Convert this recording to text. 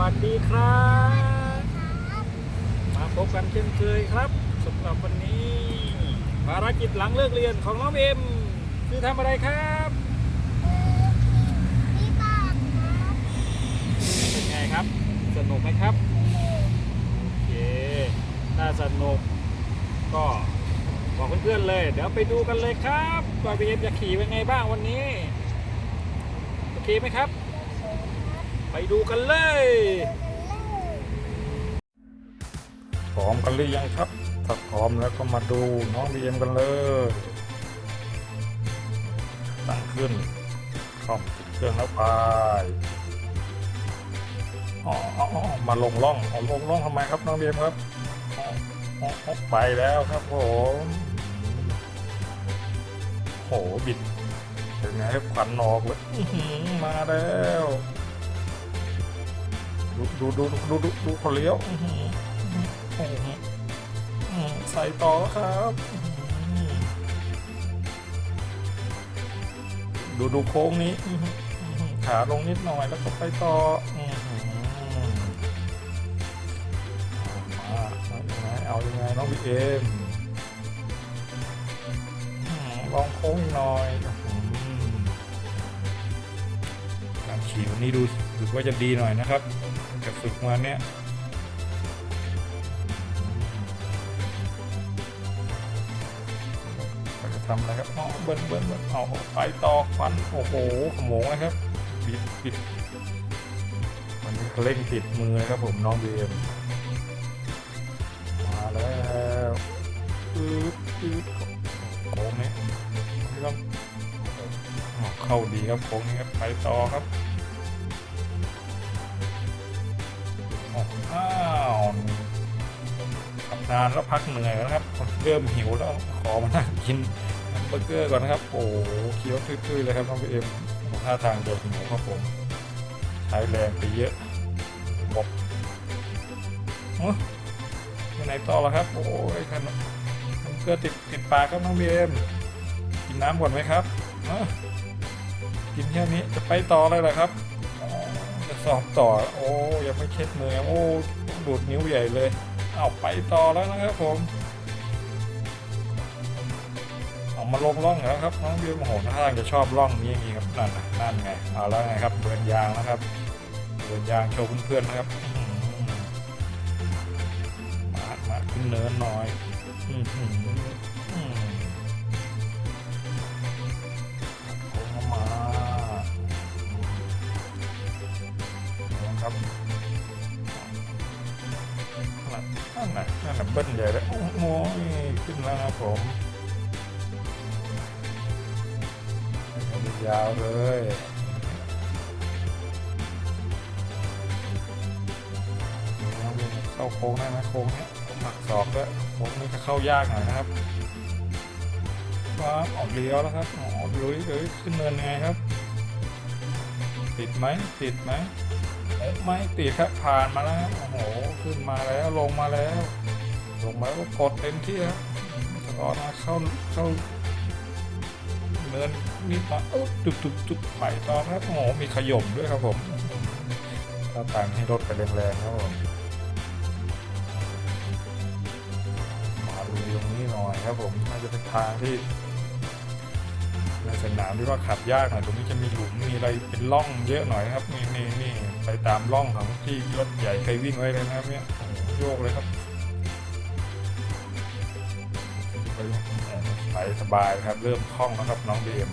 วัสดีครับ มาพบกันเช่นเคยครับสำหรับวันนี้ ภารกิจหลังเลิกเรียนของน้องเอ็มคือทำอะไรครับเป็นไงครับ สนุกไหมครับ โอเคถ้าสนุกก็บอกเพื่อนๆเลย เดี๋ยวไปดูกันเลยครับว่าพี่เอ็มจะขี่เป็นไงบ้างวันนี้ โอเคไหมครับ ไปดูกันเลย พร้อมกันหรือยังครับ ถ้าพร้อมแล้วก็มาดูน้องบีเอ็มกันเลยตั้งขึ้นคอมติดเครื่องแล้วไปอ๋ออ๋อมาลงล่องเอาลงล่องทำไมครับน้องบีเอ็มครับอ๋อไปแล้วครับผมโหบิดเป็นไงครับขวัญออกเลยมาแล้ว ดูดูดูดูดูดูเขาเลี้ยวอื้อหืออื้อหืออื้อหือใส่ต่อแล้วครับอื้อหือดูดูโค้งนี้อื้อหืออื้อหือขาลงนิดหน่อยแล้วก็ไปต่ออื้อหือเอามาเอายังไงเอายังไงน้องบีเอ็มอื้อหือลองโค้งอีกหน่อยอื้อหือการขี่วันนี้ดู รู้สึกว่าจะดีหน่อยนะครับจะฝึกมาเนี้ยเราจะทำอะไรครับอ๋อเบิ้ลเบิ้ลเบิ้ลเอาไปต่อฟันโอ้โหขโมงนะครับบิดบิดมันเร่งติดมือนะครับผมน้องเบียมมาแล้วอืดอืดโค้งนี้ไม่ต้องเข้าดีครับโค้งนี้ครับไปต่อครับ นานแล้วพักเหนื่อยแล้วครับเริ่มหิวแล้วขอมานั่งกินแฮมเบอร์เกอร์ก่อนนะครับโอ้โหเคี้ยวทื่อๆเลยครับน้องพีเอ็มท่าทางจะหิวครับผมใช้แรงไปเยอะบอกอ้อไปไหนต่อล้วครับ โอ้ยขนมเบเกอร์ติดติดปากครับน้องพีเอ็มกินน้ำก่อนไหมครับอ้อกินแค่นี้จะไปต่อเลยเหรอครับจะสอบต่อ โอ้ยังไม่เช็ดมือโอ้ดูดนิ้วใหญ่เลย เอาไปต่อแล้วนะครับผมเอามาลงร่องแล้วครับน้องเบียร์โอ้โหท่าทางจะชอบร่องนี้อย่างนี้ครับนั่นนั่นไงเอาแล้วไงครับเบิร์นยางนะครับเบิร์นยางโชว์เพื่อนๆนะครับมามาขึ้นเนินหน่อยออหืออื้อโค้งเข้ามาครับ นั่นน่ะนั่นนะเบิ้ลใหญ่เลยโอ้โหขึ้นแล้วครับผมยาวเลยเข้าโค้งได้ไหมโค้งเนี้ยหมักศอกด้วยโค้งนี้จะเข้ายากหน่อยนะครับว้าออกเลี้ยวแล้วครับอ๋อลุยเลยขึ้นเนินยังไงครับ ติดไหมติดไหม ไม่ติดครับผ่านมาแล้วโอ้โหขึ้นมาแล้วลงมาแล้ว ลงมาแล้วกดเต็มที่ครับแล้วก็มาเข้าเข้าเนินนิดมาเอ้าตุบตุบตุบไปต่อครับโอ้โหมีขย่มด้วยครับผมถ้าต่างให้รถไปแรงๆครับผมมาดูตรงนี้หน่อยครับผมน่าจะเป็นทางที่ในสนามที่ว่าขับยากหน่อยตรงนี้จะมีหลุมมีอะไรเป็นร่องเยอะหน่อยครับนี่นี่นี่ ไปตามร่องของที่รถใหญ่เคยวิ่งไว้เลยนะครับเนี่ยโยกเลยครับไปไปสบายครับ เริ่มคล่องแล้วครับน้องเบม